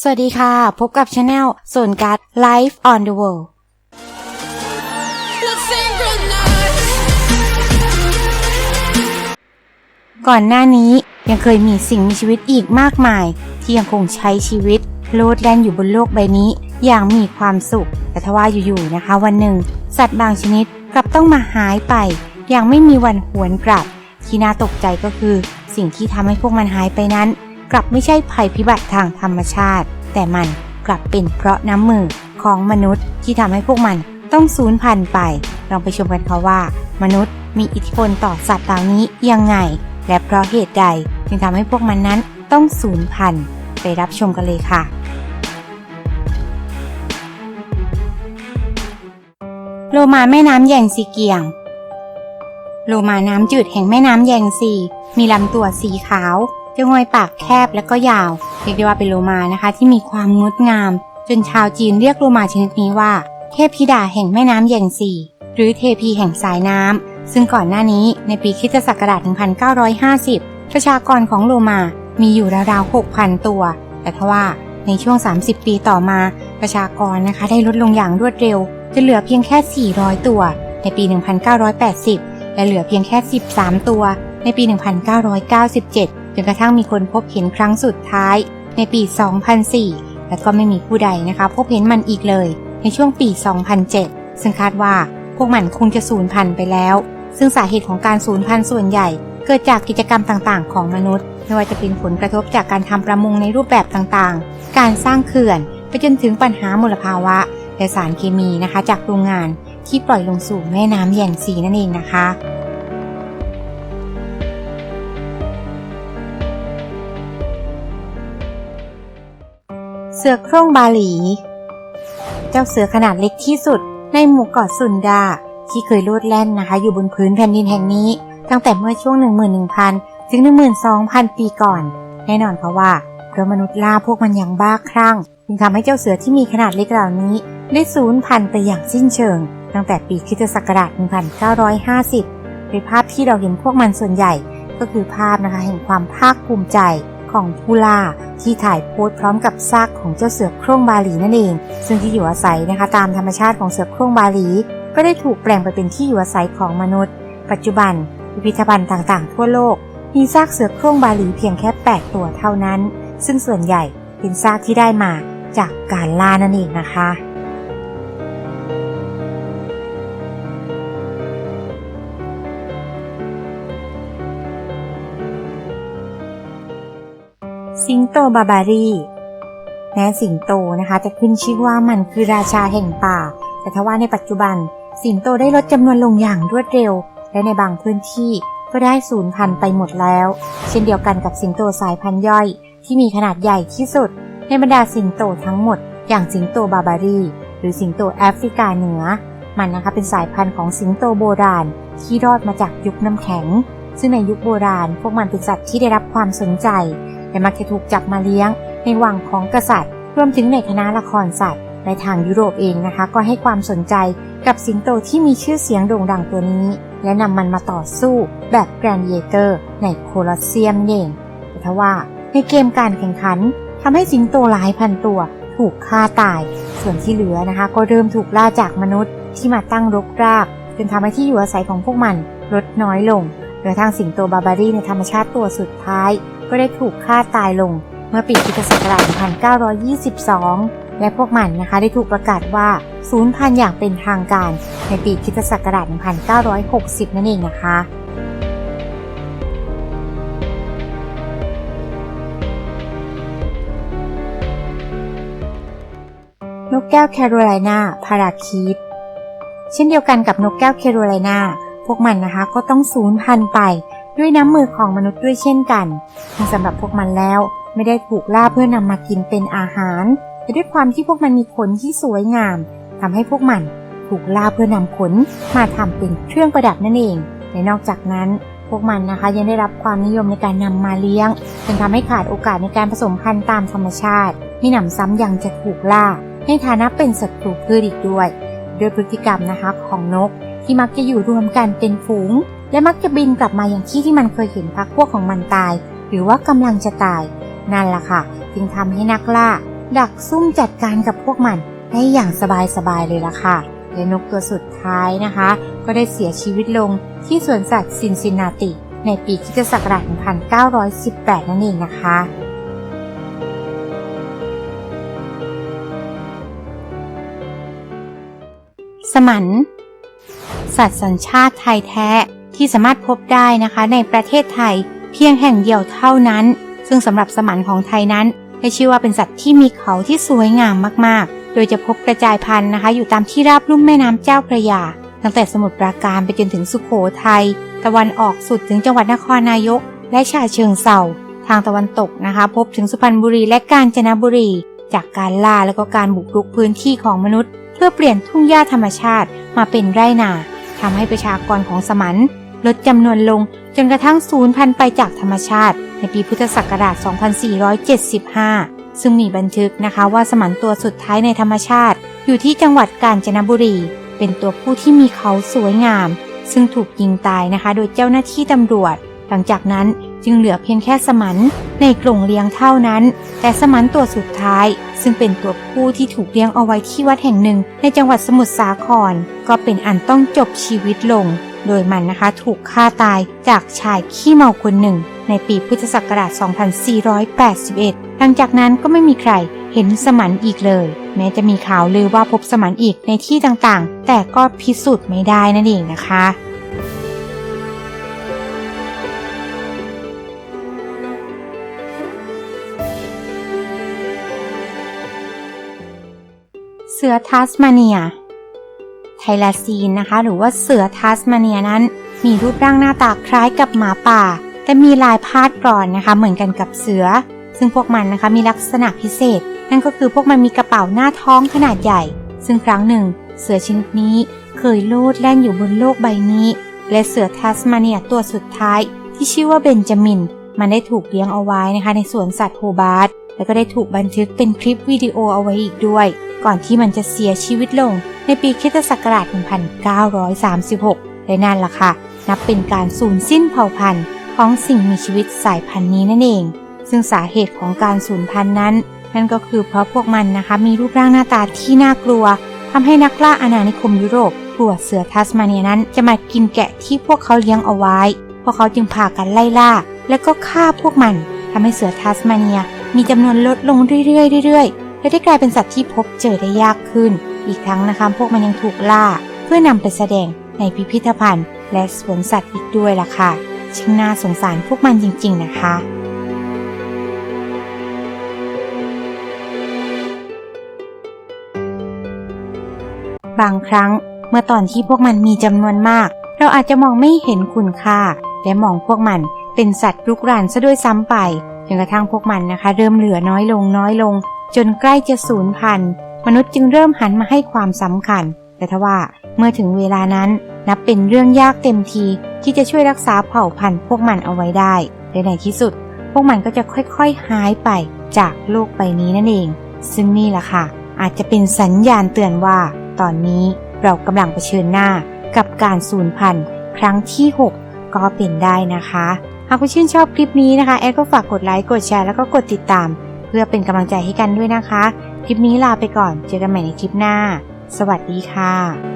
สวัสดีค่ะ พบกับช anel ส่วนการ Life on the World ก่อนหน้านี้ยังเคยมีสิ่งมีชีวิตอีกมากมาย ที่ยังคงใช้ชีวิตโลดแล่นอยู่บนโลกใบนี้ อย่างมีความสุข แต่ทว่าอยู่ๆนะคะ วันหนึ่ง สัตว์บางชนิดกลับต้องมาหายไป อย่างไม่มีวันหวนกลับ ที่น่าตกใจก็คือ สิ่งที่ทำให้พวกมันหายไปนั้น กลับไม่ใช่ภัยพิบัติทางธรรมชาติ แต่มันกลับเป็นเพราะน้ำมือของมนุษย์ที่ทำให้พวกมันต้องสูญพันธุ์ไป ลองไปชมกันค่ะว่า มนุษย์มีอิทธิพลต่อสัตว์เหล่านี้ยังไง และเพราะเหตุใดจึงทำให้พวกมันนั้นต้องสูญพันธุ์ไปรับชมกันเลยค่ะ โลมาแม่น้ำแยงซีเกียง โลมาน้ำจืดแห่งแม่น้ำแยงซี มีลำตัวสีขาว จะงอยปากแคบและก็ยาวเรียกได้ว่าเป็นโลมานะคะ ที่มีความงดงาม จนชาวจีนเรียกโลมาชนิดนี้ว่า เทพธิดาแห่งแม่น้ำแยงซีหรือเทพีแห่งสายน้ำซึ่งก่อนหน้านี้ในปีคริสตศักราช 1950 ประชากรของโลมามีอยู่ราวๆ 6,000 ตัว แต่ทว่าในช่วง 30 ปีต่อมาประชากรนะคะได้ลดลงอย่างรวดเร็วจนเหลือเพียงแค่ 400 ตัว ในปี 1980 และเหลือเพียงแค่ 13 ตัว ในปี 1997 จนกระทั่งมีคนพบเห็นครั้งสุดท้าย ในปี 2004 และก็ไม่มีผู้ใดนะคะ พบเห็นมันอีกเลย ในช่วงปี 2007 ซึ่งคาดว่าพวกมันคงจะสูญพันธุ์ไปแล้ว ซึ่งสาเหตุของการสูญพันธุ์ส่วนใหญ่ เกิดจากกิจกรรมต่างๆ ของมนุษย์ ไม่ว่าจะเป็นผลกระทบจากการทำประมงในรูปแบบต่างๆ การสร้างเขื่อน ไปจนถึงปัญหามลภาวะและสารเคมีนะคะ จากโรงงานที่ปล่อยลงสู่แม่น้ำแยงซีนั่นเองนะคะ เสือโคร่งบาหลี เจ้าเสือขนาดเล็กที่สุด ในหมู่เกาะสุนดา ที่เคยโลดแล่นนะคะ อยู่บนพื้นแผ่นดินแห่งนี้ ตั้งแต่เมื่อช่วง 11,000 ถึง 12,000 ปีก่อน แน่นอนค่ะว่าเพราะมนุษย์ล่าพวกมันอย่างบ้าคลั่งจึงทำให้เจ้าเสือที่มีขนาดเล็กเหล่านี้ ได้สูญพันธุ์ไปอย่างสิ้นเชิง ตั้งแต่ปีคริสตศักราช 1950 โดยภาพที่เราเห็นพวกมันส่วนใหญ่ก็คือภาพนะคะแห่งความภาคภูมิใจ ของผู้ล่าที่ถ่ายโพสพร้อมกับซากของเจ้าเสือโคร่งบาหลีนั่นเอง ซึ่งที่อยู่อาศัยนะคะตามธรรมชาติของเสือโคร่งบาหลี ก็ได้ถูกแปลงไปเป็นที่อยู่อาศัยของมนุษย์ ปัจจุบันพิพิธภัณฑ์ต่างๆ ทั่วโลก มีซากเสือโคร่งบาหลีเพียงแค่ 8 ตัวเท่านั้น ซึ่งส่วนใหญ่เป็นซากที่ได้มาจากการล่านั่นเองนะคะ สิงโตบาบารีแม้สิงโตนะคะจะขึ้นชื่อว่ามันคือราชาแห่งป่า แต่ทว่าในปัจจุบัน สิงโตได้ลดจำนวนลงอย่างรวดเร็ว และในบางพื้นที่ก็ได้สูญพันธุ์ไปหมดแล้ว เช่นเดียวกันกับสิงโตสายพันธุ์ย่อย ที่มีขนาดใหญ่ที่สุด ในบรรดาสิงโตทั้งหมด อย่างสิงโตบาบารี หรือสิงโตแอฟริกาเหนือ มันนะคะเป็นสายพันธุ์ของสิงโตโบราณ ที่รอดมาจากยุคน้ำแข็ง ซึ่งในยุคโบราณ พวกมันเป็นสัตว์ที่ได้รับความสนใจ และมักจะถูกจับมาเลี้ยง ในวังของกษัตริย์ รวมถึงในคณะละครสัตว์ ในทางยุโรปเองนะคะ ก็ให้ความสนใจกับสิงโตที่มีชื่อเสียงโด่งดังตัวนี้ และนำมันมาต่อสู้แบบแกรนเยเกอร์ในโคลอสเซียมนั่นเองแต่ทว่าในเกมการแข่งขันทำให้สิงโตหลายพันตัวถูกฆ่าตาย ส่วนที่เหลือนะคะ ก็เริ่มถูกล่าจากมนุษย์ที่มาตั้งรกรากจนทำให้ที่อยู่อาศัยของพวกมันลดน้อยลงกระทั่งสิงโตบาบารีในธรรมชาติตัวสุดท้าย ก็ได้ถูกฆ่าตายลงเมื่อปีพุทธศักราช 1922 และพวกมันนะคะได้ถูกประกาศว่าศูนย์พันธุ์อย่างเป็นทางการในปีคริสตศักราช 1960 นั่นเองนะคะนกแก้วแคโรไลนาพาราคีตเช่นเดียวกันกับนกแก้วแคโรไลนาพวกมันนะคะก็ต้องสูญพันธุ์ไป ด้วยน้ำมือของมนุษย์ด้วยเช่นกันสำหรับพวกมันแล้วไม่ได้ถูกล่าเพื่อนำมากินเป็นอาหาร แต่ด้วยความที่พวกมันมีขนที่สวยงามทำให้พวกมันถูกล่าเพื่อนำขนมาทำเป็นเครื่องประดับนั่นเองและนอกจากนั้นพวกมันนะคะยังได้รับความนิยมในการนำมาเลี้ยงจนทำให้ขาดโอกาสในการผสมพันธุ์ตามธรรมชาติมีหนำซ้ำยังจะถูกล่า ในฐานะเป็นศัตรูพืชอีกด้วยโดยพฤติกรรมนะคะของนกที่มักจะอยู่รวมกันเป็นฝูง และมักจะบินกลับมาอย่างที่ที่มันเคยเห็นพักพวกของมันตาย หรือว่ากำลังจะตาย นั่นแหละค่ะ จึงทำให้นักล่า ดักซุ่มจัดการกับพวกมันได้อย่างสบายๆเลยล่ะค่ะ และนกตัวสุดท้ายนะคะ ก็ได้เสียชีวิตลงที่สวนสัตว์ซินซินนาติ ในปีคริสตศักราช1918 นั่นเองนะคะสมัน สัตว์สัญชาติไทยแท้ ที่สามารถพบได้นะคะในประเทศไทยเพียงแห่งเดียวเท่านั้น ซึ่งสำหรับสมันของไทยนั้นได้ชื่อว่าเป็นสัตว์ที่มีเขาที่สวยงามมากๆ โดยจะพบกระจายพันธุ์นะคะ อยู่ตามที่ราบลุ่มแม่น้ำเจ้าพระยา ตั้งแต่สมุทรปราการไปจนถึงสุขโขทัยตะวันออกสุดถึงจังหวัดนครนายก และฉะเชิงเซาทางตะวันตกนะคะ พบถึงสุพรรณบุรีและกาญจนบุรี จากการล่าและก็การบุกรุกพื้นที่ของมนุษย์ เพื่อเปลี่ยนทุ่งหญ้าธรรมชาติมาเป็นไร่นาทำให้ประชากรของสมัน ลดจำนวนลงจนกระทั่งสูญพันธุ์ไปจากธรรมชาติ ในปีพุทธศักราช 2475 ซึ่งมีบันทึกนะคะว่าสมันตัวสุดท้ายในธรรมชาติ อยู่ที่จังหวัดกาญจนบุรี เป็นตัวผู้ที่มีเขาสวยงาม ซึ่งถูกยิงตายนะคะ โดยเจ้าหน้าที่ตำรวจ หลังจากนั้นจึงเหลือเพียงแค่สมันในกรงเลี้ยงเท่านั้น แต่สมันตัวสุดท้าย ซึ่งเป็นตัวผู้ที่ถูกเลี้ยงเอาไว้ที่วัดแห่งหนึ่ง ในจังหวัดสมุทรสาคร ก็เป็นอันต้องจบชีวิตลง โดยมันนะคะถูกฆ่าตายจากชายขี้เมาคนหนึ่ง ในปีพุทธศักราช 2481 หลังจากนั้นก็ไม่มีใครเห็นสมันอีกเลย แม้จะมีข่าวลือว่าพบสมันอีกในที่ต่างๆ แต่ก็พิสูจน์ไม่ได้นั่นเองนะคะเสือทัสมาเนีย ทลาซีนนะคะ หรือว่าเสือทัสมาเนียนั้น มีรูปร่างหน้าตาคล้ายกับหมาป่า แต่มีลายพาดกรอนนะคะ เหมือนกันกับเสือ ซึ่งพวกมันนะคะมีลักษณะพิเศษ นั่นก็คือพวกมันมีกระเป๋าหน้าท้องขนาดใหญ่ ซึ่งครั้งหนึ่ง เสือชนิดนี้เคยโลดแล่นอยู่บนโลกใบนี้ และเสือทัสมาเนียตัวสุดท้าย ที่ชื่อว่าเบนจามิน มันได้ถูกเลี้ยงเอาไว้นะคะ ในสวนสัตว์โฮบาร์ดแล้วก็ได้ถูกบันทึกเป็นคลิปวิดีโอเอาไว้อีกด้วย ก่อนที่มันจะเสียชีวิตลงในปีคริสตศักราช1936 และนั่นล่ะค่ะ นับเป็นการสูญสิ้นเผ่าพันธุ์ของสิ่งมีชีวิตสายพันธุ์นี้นั่นเอง ซึ่งสาเหตุของการสูญพันธุ์นั้น นั่นก็คือเพราะพวกมันนะคะมีรูปร่างหน้าตาที่น่ากลัวทำให้นักล่าอาณานิคมยุโรปกลัวเสือทัสมาเนียนั้นจะมากินแกะที่พวกเขาเลี้ยงเอาไว้ พวกเขาจึงพากันไล่ล่า และก็ฆ่าพวกมันทำให้เสือทัสมาเนียมีจำนวนลดลงเรื่อยๆเรื่อยๆ และได้กลายเป็นสัตว์ที่พบเจอได้ยากขึ้น อีกทั้งนะคะพวกมันยังถูกล่า เพื่อนำไปแสดงในพิพิธภัณฑ์ และสวนสัตว์อีกด้วยล่ะค่ะช่างน่าสงสารพวกมันจริง ๆ นะคะบางครั้งเมื่อตอนที่พวกมันมีจำนวนมาก เราอาจจะมองไม่เห็นคุณค่า และมองพวกมันเป็นสัตว์รุกรานซะด้วยซ้ำไปจนกระทั่งพวกมันนะคะ เริ่มเหลือน้อยลงน้อยลง จนใกล้จะสูญพันธุ์มนุษย์จึงเริ่มหันมาให้ความสำคัญ แต่ทว่าเมื่อถึงเวลานั้นนับเป็นเรื่องยากเต็มทีที่จะช่วยรักษาเผ่าพันธุ์พวกมันเอาไว้ได้และในที่สุด พวกมันก็จะค่อยๆหายไปจากโลกใบนี้นั่นเอง ซึ่งนี่แหละค่ะ อาจจะเป็นสัญญาณเตือนว่า ตอนนี้เรากำลังเผชิญหน้ากับการสูญพันธุ์ครั้งที่ 6 ก็เป็นได้นะคะ หากคุณชื่นชอบคลิปนี้นะคะ แอดก็ฝากกดไลค์ กดแชร์ แล้วก็กดติดตาม เพื่อเป็นกำลังใจให้กันด้วยนะคะ คลิปนี้ลาไปก่อน เจอกันใหม่ในคลิปหน้า สวัสดีค่ะ